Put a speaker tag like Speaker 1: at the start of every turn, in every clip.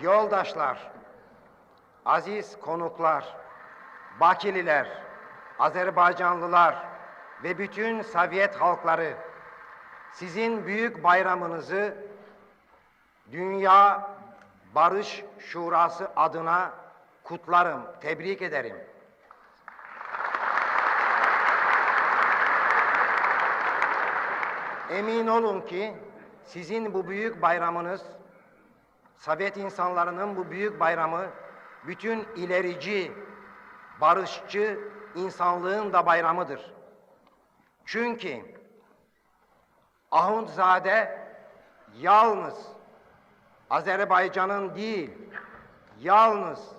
Speaker 1: Yoldaşlar, aziz konuklar, Bakililer, Azerbaycanlılar ve bütün Sovyet halkları sizin büyük bayramınızı Dünya Barış Şurası adına kutlarım, tebrik ederim. Emin olun ki sizin bu büyük bayramınız, Sovyet insanlarının bu büyük bayramı, bütün ilerici, barışçı insanlığın da bayramıdır. Çünkü Ahundzade yalnız Azerbaycan'ın değil, yalnız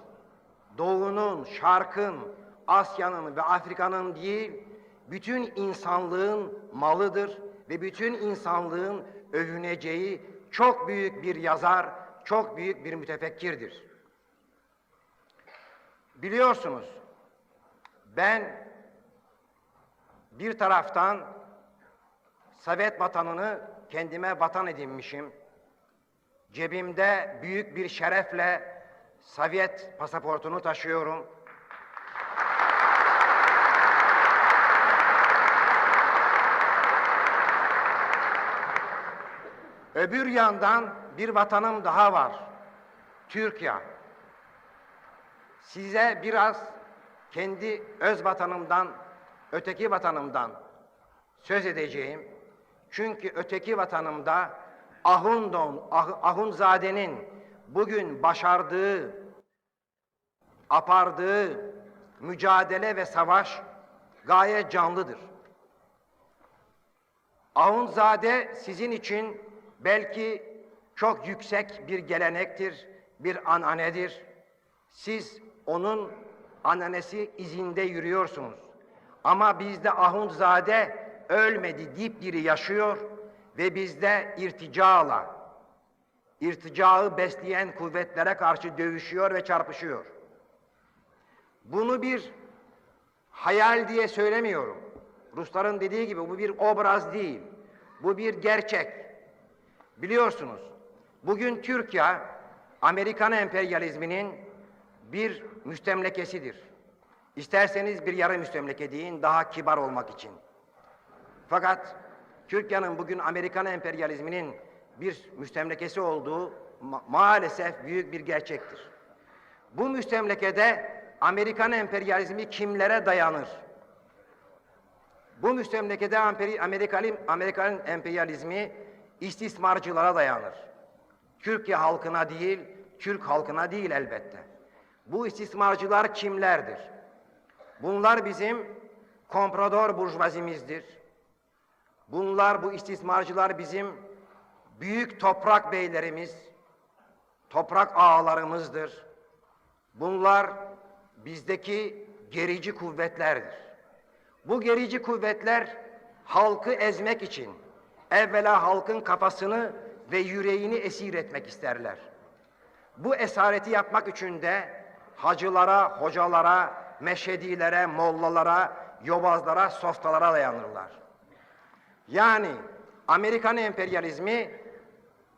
Speaker 1: Doğu'nun, Şark'ın, Asya'nın ve Afrika'nın değil, bütün insanlığın malıdır ve bütün insanlığın övüneceği çok büyük bir yazar, çok büyük bir mütefekkirdir. Biliyorsunuz, ben bir taraftan Sovyet vatanını kendime vatan edinmişim. Cebimde büyük bir şerefle Sovyet pasaportunu taşıyorum. Öbür yandan bir vatanım daha var. Türkiye. Size biraz kendi öz vatanımdan, öteki vatanımdan söz edeceğim. Çünkü öteki vatanımda Ahundon, Ah- Ahunzade'nin bugün başardığı, apardığı mücadele ve savaş gayet canlıdır. Ahunzade sizin için belki çok yüksek bir gelenektir, bir ananedir. Siz onun ananesi izinde yürüyorsunuz. Ama bizde Ahundzade ölmedi, dipdiri yaşıyor ve bizde irticala, irticağı besleyen kuvvetlere karşı dövüşüyor ve çarpışıyor. Bunu bir hayal diye söylemiyorum. Rusların dediği gibi bu bir obraz değil. Bu bir gerçek. Biliyorsunuz, bugün Türkiye, Amerikan emperyalizminin bir müstemlekesidir. İsterseniz bir yarı müstemleke deyin, daha kibar olmak için. Fakat Türkiye'nin bugün Amerikan emperyalizminin bir müstemlekesi olduğu ma- maalesef büyük bir gerçektir. Bu müstemlekede Amerikan emperyalizmi kimlere dayanır? Bu müstemlekede Amerikan, Amerikan emperyalizmi istismarcılara dayanır. Türkiye halkına değil, Türk halkına değil elbette. Bu istismarcılar kimlerdir? Bunlar bizim komprador burjuvazimizdir. Bunlar, bu istismarcılar bizim büyük toprak beylerimiz, toprak ağalarımızdır. Bunlar bizdeki gerici kuvvetlerdir. Bu gerici kuvvetler halkı ezmek için evvela halkın kafasını ve yüreğini esir etmek isterler. Bu esareti yapmak için de hacılara, hocalara, meşedilere, mollalara, yobazlara, softalara dayanırlar. Yani Amerikan emperyalizmi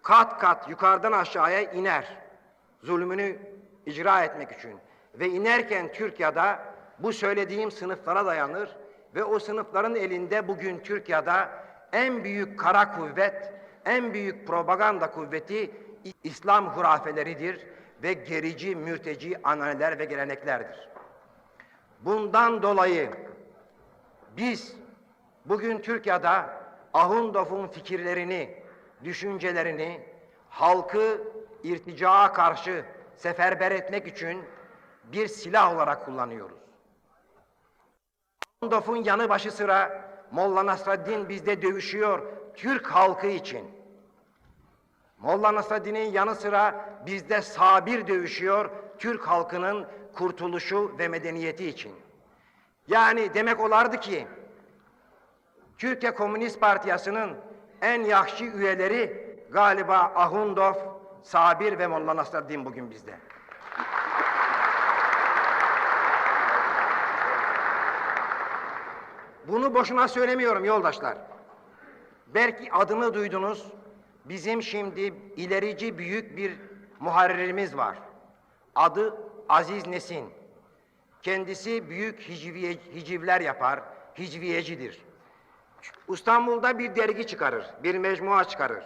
Speaker 1: kat kat yukarıdan aşağıya iner. Zulmünü icra etmek için. Ve inerken Türkiye'de bu söylediğim sınıflara dayanır ve o sınıfların elinde bugün Türkiye'de en büyük kara kuvvet, en büyük propaganda kuvveti İslam hurafeleridir ve gerici, mürteci ananeler ve geleneklerdir. Bundan dolayı biz bugün Türkiye'de Ahundov'un fikirlerini, düşüncelerini halkı irticaa karşı seferber etmek için bir silah olarak kullanıyoruz. Ahundov'un yanı başı sıra Molla Nasreddin bizde dövüşüyor Türk halkı için. Molla Nasreddin'in yanı sıra bizde sabir dövüşüyor Türk halkının kurtuluşu ve medeniyeti için. Yani demek olardı ki Türkiye Komünist Partiyası'nın en yakşı üyeleri galiba Ahundov, Sabir ve Molla Nasreddin bugün bizde. Bunu boşuna söylemiyorum yoldaşlar. Belki adını duydunuz. Bizim şimdi ilerici büyük bir muharririmiz var. Adı Aziz Nesin. Kendisi büyük hicviye, hicivler yapar, hicviyecidir. İstanbul'da bir dergi çıkarır, bir mecmua çıkarır.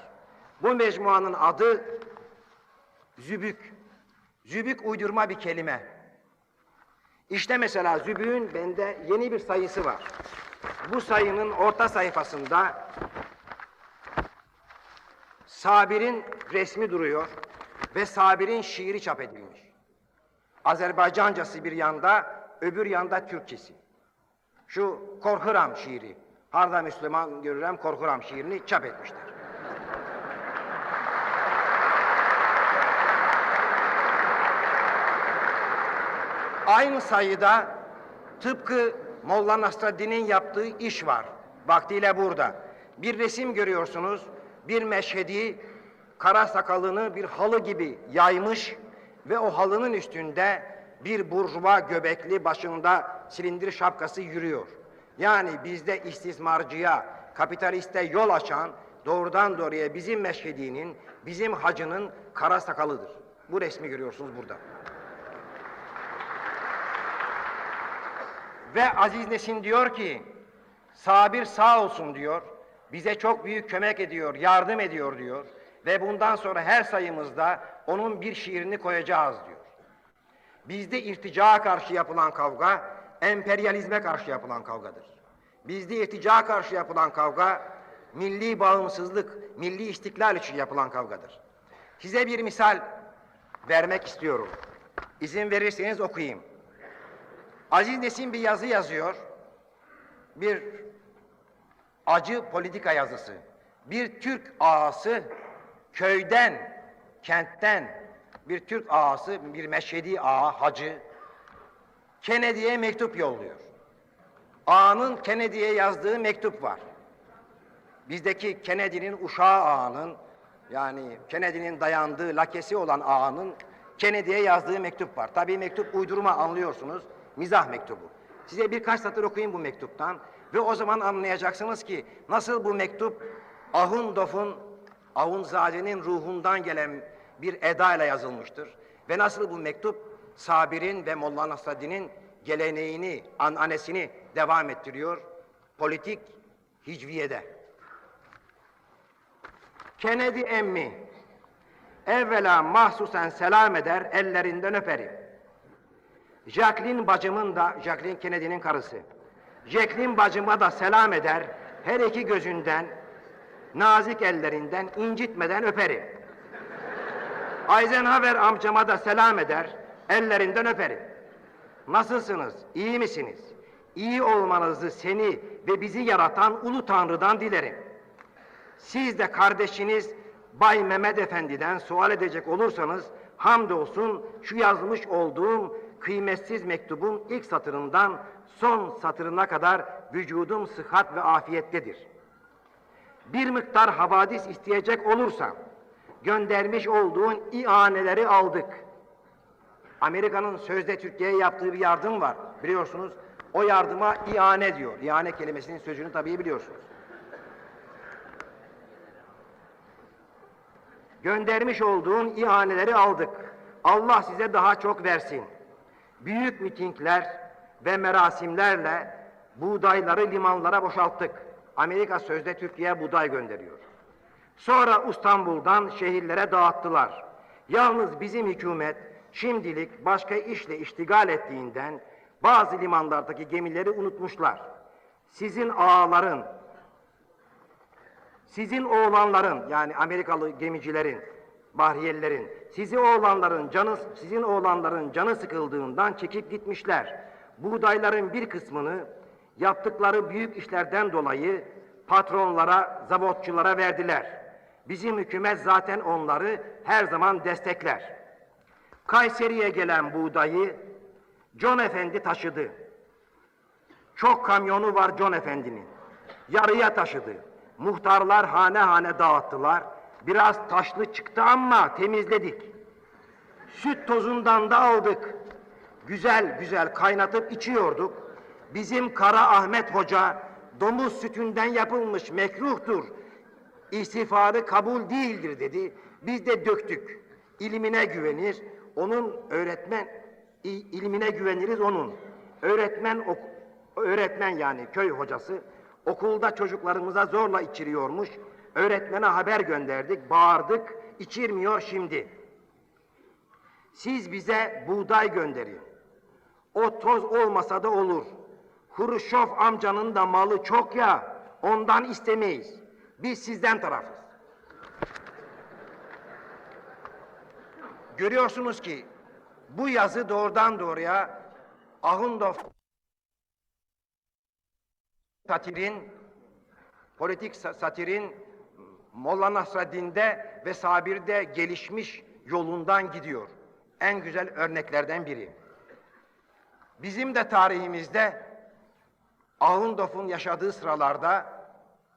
Speaker 1: Bu mecmuanın adı Zübük. Zübük uydurma bir kelime. İşte mesela Zübük'ün bende yeni bir sayısı var. Bu sayının orta sayfasında Sabir'in resmi duruyor ve Sabir'in şiiri çap edilmiş. Azerbaycancası bir yanda, öbür yanda Türkçesi. Şu Korkuram şiiri, Harda Müslüman görürem Korkuram şiirini çap etmişler. Aynı sayıda tıpkı Molla Nasreddin'in yaptığı iş var. Vaktiyle burada. Bir resim görüyorsunuz. Bir meşhedi kara sakalını bir halı gibi yaymış ve o halının üstünde bir burjuva göbekli başında silindir şapkası yürüyor. Yani bizde istismarcıya, kapitaliste yol açan doğrudan doğruya bizim meşhedinin, bizim hacının kara sakalıdır. Bu resmi görüyorsunuz burada. Ve Aziz Nesin diyor ki, Sabir sağ olsun diyor, bize çok büyük kömek ediyor, yardım ediyor diyor. Ve bundan sonra her sayımızda onun bir şiirini koyacağız diyor. Bizde irticaya karşı yapılan kavga, emperyalizme karşı yapılan kavgadır. Bizde irticaya karşı yapılan kavga, milli bağımsızlık, milli istiklal için yapılan kavgadır. Size bir misal vermek istiyorum. İzin verirseniz okuyayım. Aziz Nesin bir yazı yazıyor. Bir acı politika yazısı. Bir Türk ağası köyden, kentten bir Türk ağası, bir meşhedi ağa, hacı Kennedy'ye mektup yolluyor. Ağanın Kennedy'ye yazdığı mektup var. Bizdeki Kennedy'nin uşağı ağanın yani Kennedy'nin dayandığı lakesi olan ağanın Kennedy'ye yazdığı mektup var. Tabii mektup uydurma anlıyorsunuz. Mizah mektubu. Size birkaç satır okuyayım bu mektuptan ve o zaman anlayacaksınız ki nasıl bu mektup Ahun Dof'un, Ahunzade'nin ruhundan gelen bir edayla yazılmıştır. Ve nasıl bu mektup Sabir'in ve Molla Nasreddin'in geleneğini, ananesini devam ettiriyor politik hicviyede. Kennedy emmi, evvela mahsusen selam eder, ellerinden öperim. Jacqueline bacımın da, Jacqueline Kennedy'nin karısı. Jacqueline bacıma da selam eder, her iki gözünden, nazik ellerinden incitmeden öperim. Eisenhower amcama da selam eder, ellerinden öperim. Nasılsınız, iyi misiniz? İyi olmanızı seni ve bizi yaratan Ulu Tanrı'dan dilerim. Siz de kardeşiniz Bay Mehmet Efendi'den sual edecek olursanız hamdolsun şu yazmış olduğum kıymetsiz mektubun ilk satırından son satırına kadar vücudum sıhhat ve afiyettedir. Bir miktar havadis isteyecek olursam göndermiş olduğun ianeleri aldık. Amerika'nın sözde Türkiye'ye yaptığı bir yardım var biliyorsunuz. O yardıma iane diyor. İane kelimesinin sözünü tabii biliyorsunuz. Göndermiş olduğun ihaneleri aldık. Allah size daha çok versin. Büyük mitingler ve merasimlerle buğdayları limanlara boşalttık. Amerika sözde Türkiye'ye buğday gönderiyor. Sonra İstanbul'dan şehirlere dağıttılar. Yalnız bizim hükümet şimdilik başka işle iştigal ettiğinden bazı limanlardaki gemileri unutmuşlar. Sizin ağaların, sizin oğlanların yani Amerikalı gemicilerin, bahriyelilerin, sizi oğlanların canı, sizin oğlanların canı sıkıldığından çekip gitmişler. Buğdayların bir kısmını yaptıkları büyük işlerden dolayı patronlara, zabotçulara verdiler. Bizim hükümet zaten onları her zaman destekler. Kayseri'ye gelen buğdayı John Efendi taşıdı. Çok kamyonu var John Efendi'nin. Yarıya taşıdı. Muhtarlar hane hane dağıttılar. Biraz taşlı çıktı ama temizledik. Süt tozundan da aldık. Güzel güzel kaynatıp içiyorduk. Bizim Kara Ahmet Hoca domuz sütünden yapılmış mekruhtur. İstiğfarı kabul değildir dedi. Biz de döktük. İlimine güvenir, onun öğretmen ilmine güveniriz onun. Öğretmen ok- öğretmen yani köy hocası okulda çocuklarımıza zorla içiriyormuş. Öğretmene haber gönderdik, bağırdık, içirmiyor şimdi. Siz bize buğday gönderin. O toz olmasa da olur. Huruşov amcanın da malı çok ya, ondan istemeyiz. Biz sizden tarafız. Görüyorsunuz ki bu yazı doğrudan doğruya Ahundov satirin, politik sa- satirin Molla Nasreddin'de ve Sabir'de gelişmiş yolundan gidiyor. En güzel örneklerden biri. Bizim de tarihimizde Ahundov'un yaşadığı sıralarda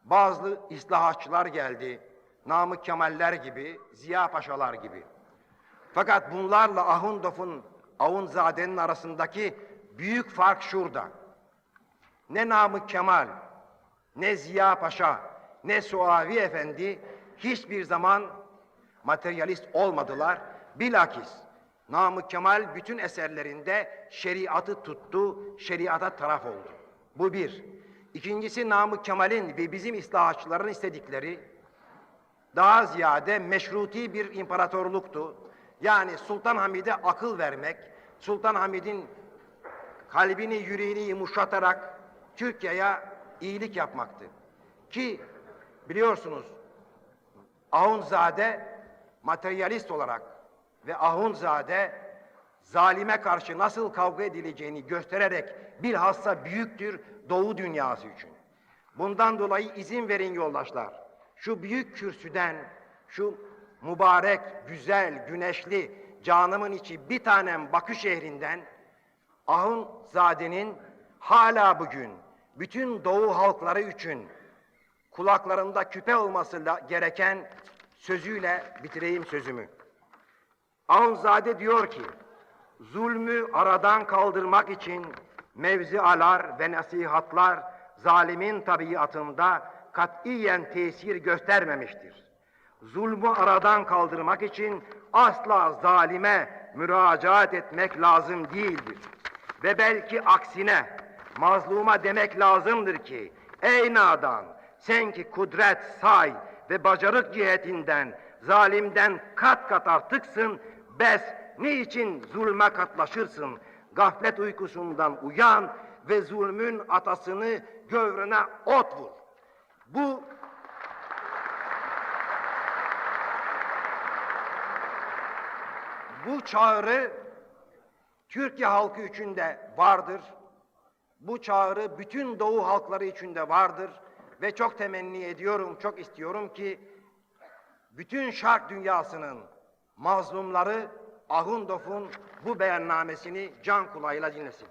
Speaker 1: bazı islahatçılar geldi. Namık Kemaller gibi, Ziya Paşalar gibi. Fakat bunlarla Ahundov'un, Ahunzade'nin arasındaki büyük fark şurada. Ne Namık Kemal, ne Ziya Paşa, ne Suavi Efendi hiçbir zaman materyalist olmadılar. Bilakis Namık Kemal bütün eserlerinde şeriatı tuttu, şeriata taraf oldu. Bu bir. İkincisi Namık Kemal'in ve bizim islahatçıların istedikleri daha ziyade meşruti bir imparatorluktu. Yani Sultan Hamid'e akıl vermek, Sultan Hamid'in kalbini, yüreğini yumuşatarak Türkiye'ye iyilik yapmaktı. Ki biliyorsunuz Ahunzade materyalist olarak ve Ahunzade zalime karşı nasıl kavga edileceğini göstererek bilhassa büyüktür Doğu dünyası için. Bundan dolayı izin verin yoldaşlar. Şu büyük kürsüden, şu mübarek, güzel, güneşli canımın içi bir tanem Bakü şehrinden Ahunzade'nin hala bugün bütün Doğu halkları için kulaklarında küpe olması gereken sözüyle bitireyim sözümü. Ahunzade diyor ki, zulmü aradan kaldırmak için mevzialar ve nasihatlar zalimin tabiatında katiyen tesir göstermemiştir. Zulmü aradan kaldırmak için asla zalime müracaat etmek lazım değildir. Ve belki aksine mazluma demek lazımdır ki, ey nadan sen ki kudret, say ve bacarık cihetinden zalimden kat kat artıksın, bes niçin zulme katlaşırsın? Gaflet uykusundan uyan ve zulmün atasını gövrüne ot vur. Bu bu çağrı Türkiye halkı için de vardır. Bu çağrı bütün Doğu halkları için de vardır ve çok temenni ediyorum, çok istiyorum ki bütün şark dünyasının mazlumları Ahundov'un bu beyannamesini can kulağıyla dinlesin.